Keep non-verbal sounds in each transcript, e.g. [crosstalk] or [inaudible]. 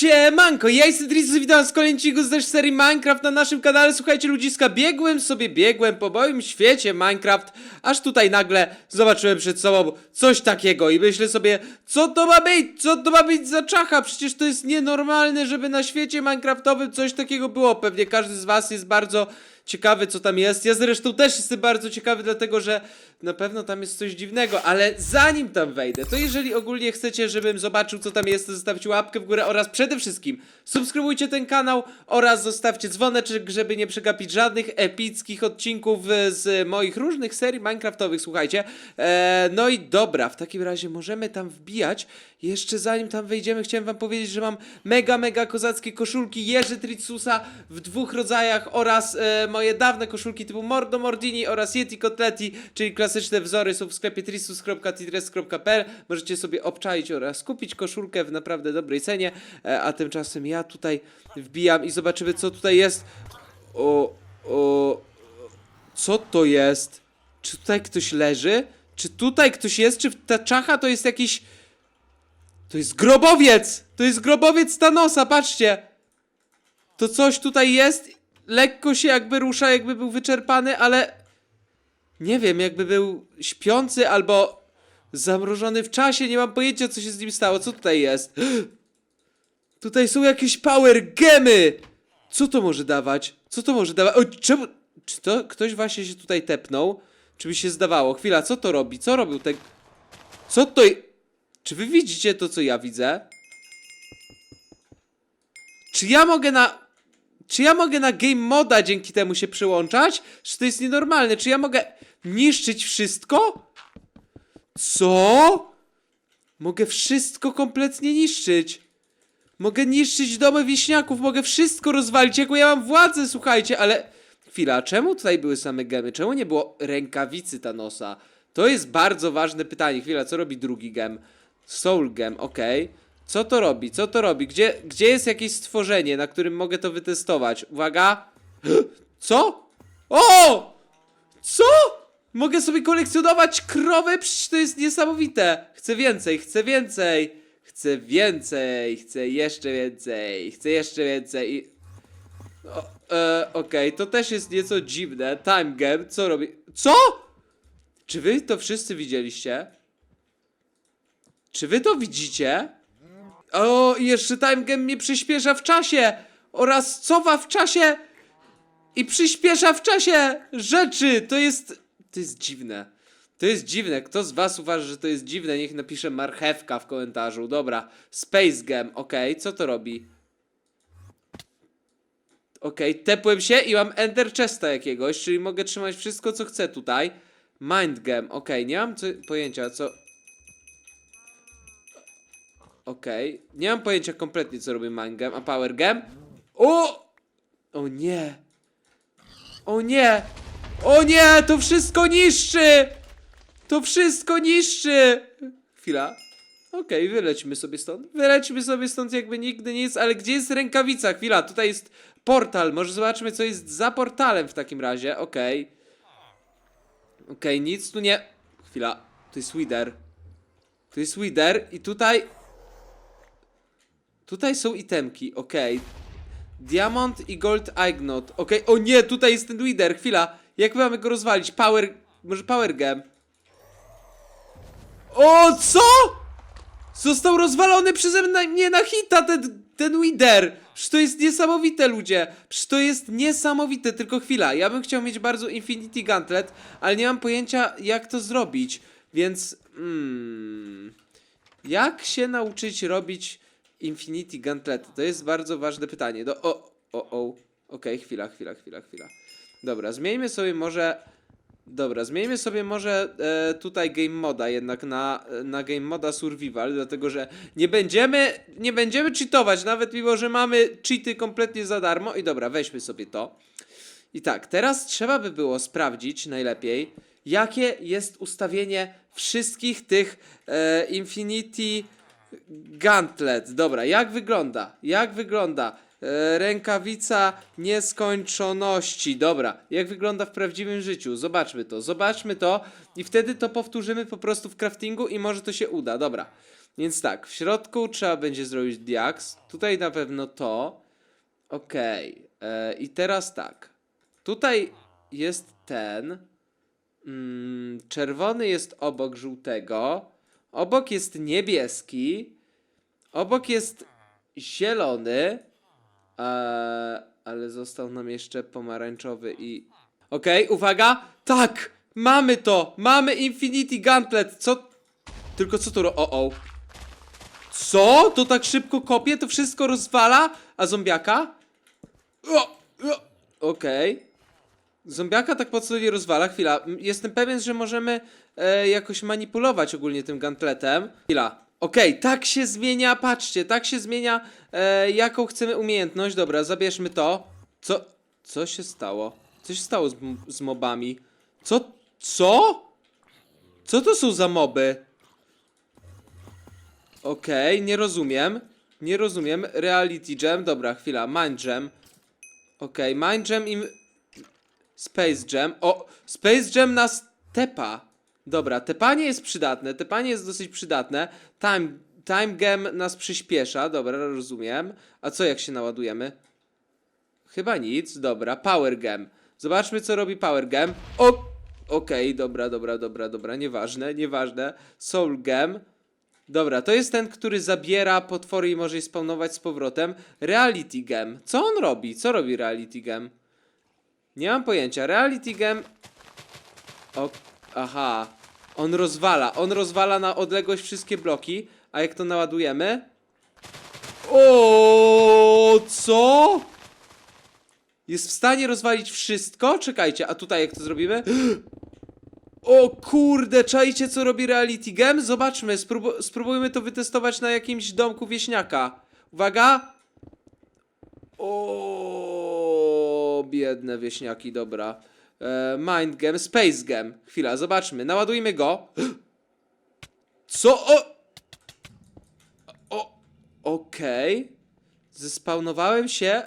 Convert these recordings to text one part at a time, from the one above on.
Siemanko, ja jestem Drizus, witam z kolejnego z też serii Minecraft na naszym kanale. Słuchajcie ludziska, biegłem sobie, biegłem po moim świecie Minecraft, aż tutaj nagle zobaczyłem przed sobą coś takiego i myślę sobie, co to ma być, co to ma być za czacha, przecież to jest nienormalne, żeby na świecie Minecraftowym coś takiego było. Pewnie każdy z was jest bardzo ciekawy, co tam jest. Ja zresztą też jestem bardzo ciekawy, dlatego że na pewno tam jest coś dziwnego, ale zanim tam wejdę, to jeżeli ogólnie chcecie, żebym zobaczył, co tam jest, to zostawcie łapkę w górę oraz przede wszystkim subskrybujcie ten kanał oraz zostawcie dzwoneczek, żeby nie przegapić żadnych epickich odcinków z moich różnych serii Minecraftowych, słuchajcie. E, no i dobra, w takim razie możemy tam wbijać. Jeszcze zanim tam wejdziemy, chciałem wam powiedzieć, że mam mega, mega kozackie koszulki Jerzy Tritsusa w dwóch rodzajach oraz e, moje dawne koszulki typu Mordo Mordini oraz Yeti Kotleti, czyli klasyczne wzory są w sklepie trisus.titres.pl. Możecie sobie obczaić oraz kupić koszulkę w naprawdę dobrej cenie, e, a tymczasem ja tutaj wbijam i zobaczymy co tutaj jest. O, o, co to jest? Czy tutaj ktoś leży? Czy tutaj ktoś jest? Czy ta czacha to jest jakiś... To jest grobowiec! To jest grobowiec Thanosa, patrzcie! To coś tutaj jest, lekko się jakby rusza, jakby był wyczerpany, ale... Nie wiem, jakby był śpiący albo zamrożony w czasie, nie mam pojęcia co się z nim stało. Co tutaj jest? [gasps] Tutaj są jakieś power gemy! Co to może dawać? Co to może dawać? O, czemu... Czy to ktoś właśnie się tutaj tepnął? Czy mi się zdawało? Chwila, co to robi? Co robił ten... Co to... Czy wy widzicie to, co ja widzę? Czy ja mogę na... Czy ja mogę na game moda dzięki temu się przyłączać? Czy to jest nienormalne? Czy ja mogę niszczyć wszystko? Co? Mogę wszystko kompletnie niszczyć. Mogę niszczyć domy wiśniaków, mogę wszystko rozwalić, jaką ja mam władzę, słuchajcie, ale... Chwila, czemu tutaj były same gemy? Czemu nie było rękawicy Thanosa? To jest bardzo ważne pytanie. Chwila, co robi drugi gem? Soul gem, okej. Co to robi? Co to robi? Gdzie, gdzie jest jakieś stworzenie, na którym mogę to wytestować? Uwaga. [gasps] Co? O! Co? Mogę sobie kolekcjonować krowy? Przecież to jest niesamowite. Chcę więcej, chcę więcej. Chcę więcej, chcę jeszcze więcej, chcę jeszcze więcej. I... E, Okej, to też jest nieco dziwne. Time game, co robi? Co? Czy wy to wszyscy widzieliście? Czy wy to widzicie? O, i jeszcze time game mnie przyspiesza w czasie oraz cofa w czasie i przyspiesza w czasie rzeczy. To jest. To jest dziwne. To jest dziwne. Kto z was uważa, że to jest dziwne? Niech napisze marchewka w komentarzu. Dobra. Space Gem, okej, co to robi? Okej, tepłem się i mam Ender Chesta jakiegoś, czyli mogę trzymać wszystko, co chcę tutaj. Mind Gem, okej, nie mam co, pojęcia, co... Okej, nie mam pojęcia kompletnie, co robi Mind Gem, a Power Gem? O! O nie! O nie! O nie! To wszystko niszczy! To wszystko niszczy! Chwila. Okej, wylećmy sobie stąd. Wylećmy sobie stąd jakby nigdy nic, ale gdzie jest rękawica? Chwila, tutaj jest portal. Może zobaczmy, co jest za portalem w takim razie. Okej. Okej, nic tu nie... Chwila, to jest Wither. To jest Wither i tutaj... Tutaj są itemki, okej. Diamond i Gold Ignot. Okej, o nie, tutaj jest ten Wither. Chwila, jak my mamy go rozwalić? Power... Może Power Gem? O, co? Został rozwalony przeze mnie na hita ten, ten Wither. Przecież to jest niesamowite, ludzie. Przecież to jest niesamowite. Tylko chwila, ja bym chciał mieć bardzo Infinity Gauntlet, ale nie mam pojęcia, jak to zrobić. Więc, hmm, jak się nauczyć robić Infinity Gauntlet? To jest bardzo ważne pytanie. Do, o, o, o. Okej, chwila, chwila, chwila, chwila. Dobra, zmieńmy sobie może... Dobra, zmieńmy sobie może e, tutaj game moda jednak na, na game moda survival, dlatego że nie będziemy, nie będziemy cheatować, nawet mimo, że mamy cheaty kompletnie za darmo. I dobra, weźmy sobie to. I tak, teraz trzeba by było sprawdzić najlepiej, jakie jest ustawienie wszystkich tych e, Infinity Gauntlet. Dobra, jak wygląda? Jak wygląda? E, rękawica nieskończoności. Dobra, jak wygląda w prawdziwym życiu? Zobaczmy to, zobaczmy to i wtedy to powtórzymy po prostu w craftingu i może to się uda. Dobra. Więc tak, w środku trzeba będzie zrobić diaks. Tutaj na pewno to. Okej. e, I teraz tak. Tutaj jest ten. Mm, czerwony jest obok żółtego. Obok jest niebieski. Obok jest zielony. E, ale został nam jeszcze pomarańczowy i. Okej, uwaga! Tak! Mamy to! Mamy Infinity Gauntlet! Co? Tylko co to ro... O, o. Co? To tak szybko kopie? To wszystko rozwala? A zombiaka? Okej. Zombiaka tak nie rozwala. Chwila. Jestem pewien, że możemy e, jakoś manipulować ogólnie tym gantletem. Chwila. Okej, tak się zmienia, patrzcie, tak się zmienia, e, jaką chcemy umiejętność. Dobra, zabierzmy to. Co? Co się stało? Co się stało z, z mobami? Co? Co? Co to są za moby? Okej, nie rozumiem. Nie rozumiem. Reality Jam, dobra, chwila. Mind Jam. Okej, Mind Jam i Space Jam. O, Space Jam nas tepa. Dobra, tepanie jest przydatne. Tepanie jest dosyć przydatne. Time, time Gem nas przyspiesza. Dobra, rozumiem. A co jak się naładujemy? Chyba nic. Dobra, Power Gem. Zobaczmy, co robi Power Gem. O! Okej, dobra, dobra, dobra, dobra. Nieważne, nieważne. Soul Gem. Dobra, to jest ten, który zabiera potwory i może je spawnować z powrotem. Reality Gem. Co on robi? Co robi Reality Gem? Nie mam pojęcia. Reality Gem. O, aha. On rozwala. On rozwala na odległość wszystkie bloki. A jak to naładujemy? O, co? Jest w stanie rozwalić wszystko? Czekajcie, a tutaj jak to zrobimy? [gasps] O kurde, czajcie co robi Reality Gem? Zobaczmy, sprób spróbujmy to wytestować na jakimś domku wieśniaka. Uwaga! O, biedne wieśniaki, dobra. E, mind Gem, Space Gem. Chwila, zobaczmy, naładujmy go. Co? O! O, okej. Zespawnowałem się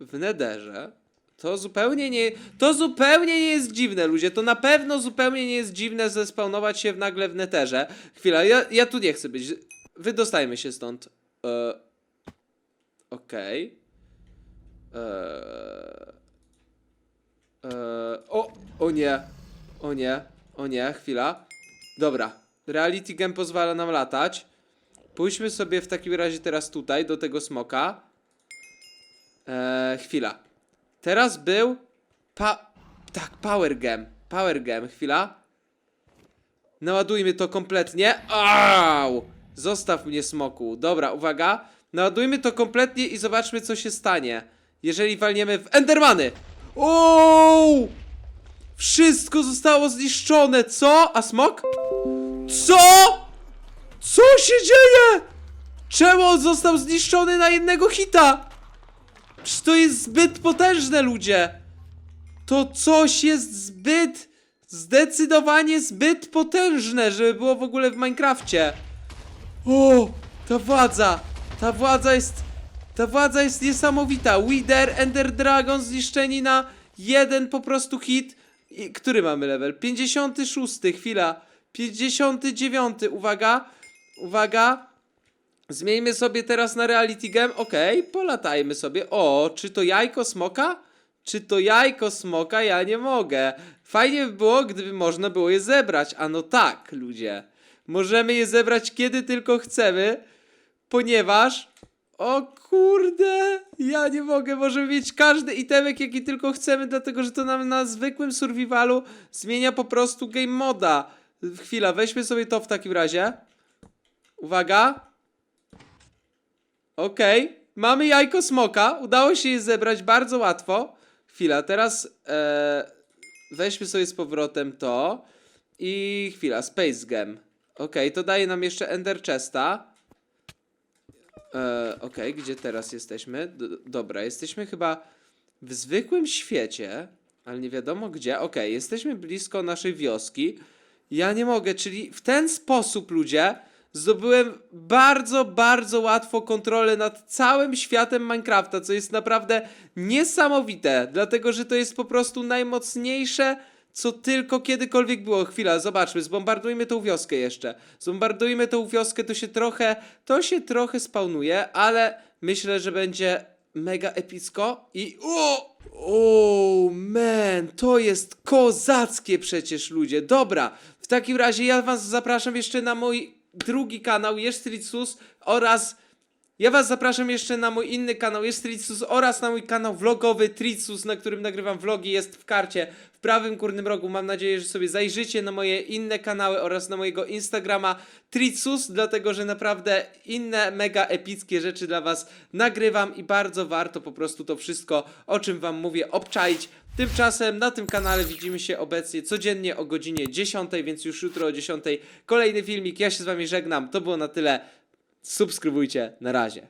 w nederze. To zupełnie nie. To zupełnie nie jest dziwne, ludzie. To na pewno zupełnie nie jest dziwne zespawnować się nagle w neterze. Chwila, ja, ja tu nie chcę być. Wydostajmy się stąd. E, Okej. E, e, o, o nie. O nie. O nie, chwila. Dobra. Reality Game pozwala nam latać. Pójdźmy sobie w takim razie teraz tutaj, do tego smoka. Eee, chwila. Teraz był. Pa. Tak, Power Gem. Power Gem, chwila. Naładujmy to kompletnie. Au! Zostaw mnie, smoku. Dobra, uwaga. Naładujmy to kompletnie i zobaczmy, co się stanie. Jeżeli walniemy w Endermany. Ooo! Wszystko zostało zniszczone, co? A smok? Co? Co się dzieje? Czemu on został zniszczony na jednego hita? Przecież to jest zbyt potężne, ludzie. To coś jest zbyt, zdecydowanie zbyt potężne, żeby było w ogóle w Minecrafcie. O, ta władza, ta władza jest, ta władza jest niesamowita. Wither, Ender Dragon zniszczeni na jeden po prostu hit. I, który mamy level? 56, chwila. 59, uwaga, uwaga. Zmieńmy sobie teraz na Reality Game. Okej, polatajmy sobie. O, czy to jajko smoka? Czy to jajko smoka? Ja nie mogę. Fajnie by było, gdyby można było je zebrać. A no tak, ludzie. Możemy je zebrać kiedy tylko chcemy, ponieważ. O kurde, ja nie mogę. Możemy mieć każdy itemek, jaki tylko chcemy, dlatego że to nam na zwykłym survivalu zmienia po prostu game moda. Chwila, weźmy sobie to w takim razie. Uwaga. Okej, mamy jajko smoka. Udało się je zebrać bardzo łatwo. Chwila, teraz e, weźmy sobie z powrotem to. I chwila, Space Gem. Okej, to daje nam jeszcze Ender Chesta. E, Okej, gdzie teraz jesteśmy? D dobra, jesteśmy chyba w zwykłym świecie, ale nie wiadomo gdzie. Okej, jesteśmy blisko naszej wioski. Ja nie mogę, czyli w ten sposób, ludzie, zdobyłem bardzo, bardzo łatwo kontrolę nad całym światem Minecrafta, co jest naprawdę niesamowite, dlatego że to jest po prostu najmocniejsze, co tylko kiedykolwiek było. Chwila, zobaczmy, zbombardujmy tą wioskę jeszcze. Zbombardujmy tą wioskę, to się trochę, to się trochę spawnuje, ale myślę, że będzie mega epicko i o! O, man, to jest kozackie przecież ludzie. Dobra, w takim razie ja was zapraszam jeszcze na mój drugi kanał, jest Sus oraz ja was zapraszam jeszcze na mój inny kanał, jest Tritsus oraz na mój kanał vlogowy Tritsus, na którym nagrywam vlogi, jest w karcie w prawym górnym rogu. Mam nadzieję, że sobie zajrzycie na moje inne kanały oraz na mojego Instagrama Tritsus, dlatego że naprawdę inne mega epickie rzeczy dla was nagrywam i bardzo warto po prostu to wszystko, o czym wam mówię, obczaić. Tymczasem na tym kanale widzimy się obecnie codziennie o godzinie 10, więc już jutro o 10 kolejny filmik. Ja się z wami żegnam. To było na tyle. Subskrybujcie. Na razie.